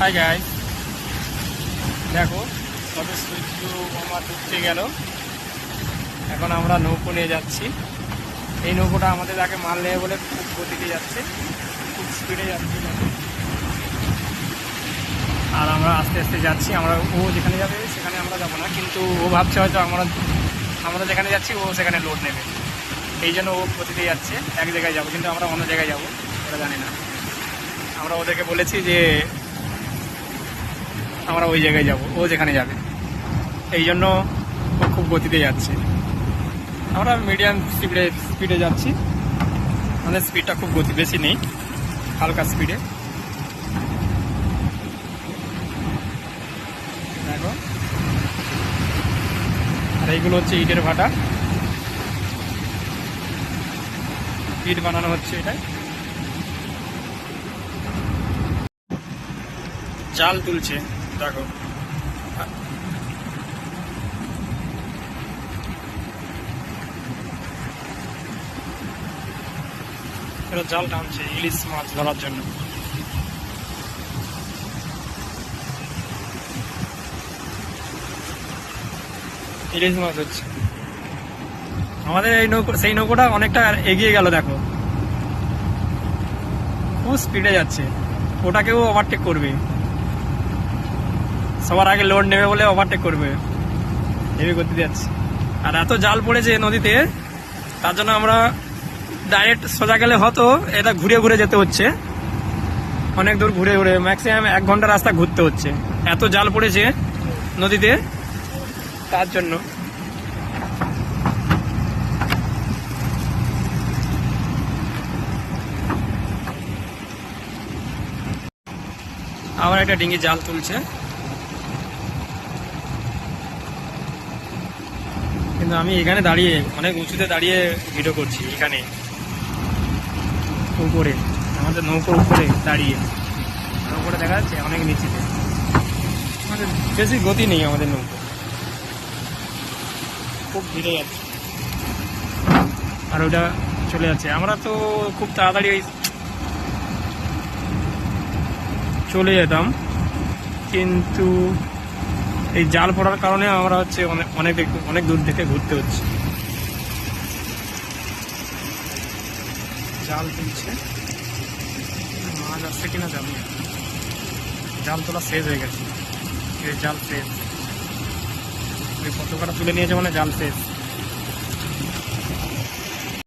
Hi guys দেখো তবে সূর্য আমার ডুবতে গেল। এখন আমরা নৌকো নিয়ে যাচ্ছি। এই নৌকোটা আমাদের আগে মাল নেবে বলে খুব গতিতে যাচ্ছে, খুব স্পিডে যাচ্ছে। আর আমরা আস্তে আস্তে যাচ্ছি, আমরা ও যেখানে যাবে সেখানে আমরা যাব না, কিন্তু ও ভাবছে হয়তো আমরা আমরা যেখানে যাচ্ছি, ও সেখানে লোড নেবে। এই জন্য ও গতিতে যাচ্ছে, এক জায়গায় যাব, কিন্তু আমরা অন্য জায়গায় যাব, ওরা জানি না। আমরা ওদেরকে বলেছি যে আমরা ওই জায়গায় যাব, ও যেখানে যাবে। এই জন্য ও খুব গতিতে যাচ্ছে। আমরা মিডিয়াম স্পিডে স্পিডে যাচ্ছি। আমাদের স্পিডটা খুব গতি, বেশি নেই, হালকা স্পিডে দেখো। আর এইগুলো হচ্ছে ইটের ভাটা। ইট বানানো হচ্ছে এটাই জাল তুলছে। দেখো। এরা জাল টানছে, ইলিশ মাছ ধরার জন্য। ইলিশ মাছ হচ্ছে। আমাদের এই নৌকো, সেই নৌকোটা অনেকটা এগিয়ে গেল, দেখো। খুব স্পিডে যাচ্ছে। ওটাকেও ওভারটেক করবে। সবার আগে লোড নেবে বলে ওভারটেক করবে। হেভি গতিতে যাচ্ছে আর এত জাল পড়েছে নদীতে, তার জন্য আমরা ডাইরেক্ট সোজা গেলে হতো, এটা ঘুরে ঘুরে যেতে হচ্ছে। অনেক দূর ঘুরে ঘুরে ম্যাক্সিমাম এক ঘণ্টা রাস্তা ঘুরতে হচ্ছে। এত জাল পড়েছে নদীতে, তার জন্য। আবার একটা ডিঙ্গি জাল তুলছে। কিন্তু আমি এখানে দাঁড়িয়ে, অনেক উঁচুতে দাঁড়িয়ে ভিডিও করছি, এখানে। উপরে, আমাদের নৌকোর উপরে দাঁড়িয়ে। নৌকোটা দেখা যাচ্ছে অনেক নিচেতে। আমাদের বেশি গতি নেই আমাদের নৌকো। খুব ভিড়ে যাচ্ছে। আর ওটা চলে যাচ্ছে। আমরা তো খুব তাড়াতাড়ি ওই চলে যেতাম। কিন্তু এই জাল পড়ার কারণে আমরা হচ্ছে অনেক অনেক অনেক দূর থেকে ঘুরতে হচ্ছে। জাল তুলছে। মাছ আসছে কিনা জানি। জাল তোলা শেষ হয়ে গেছে। জাল শেষ। ওই পতাকাটা তুলে নিয়েছে মানে জাল শেষ।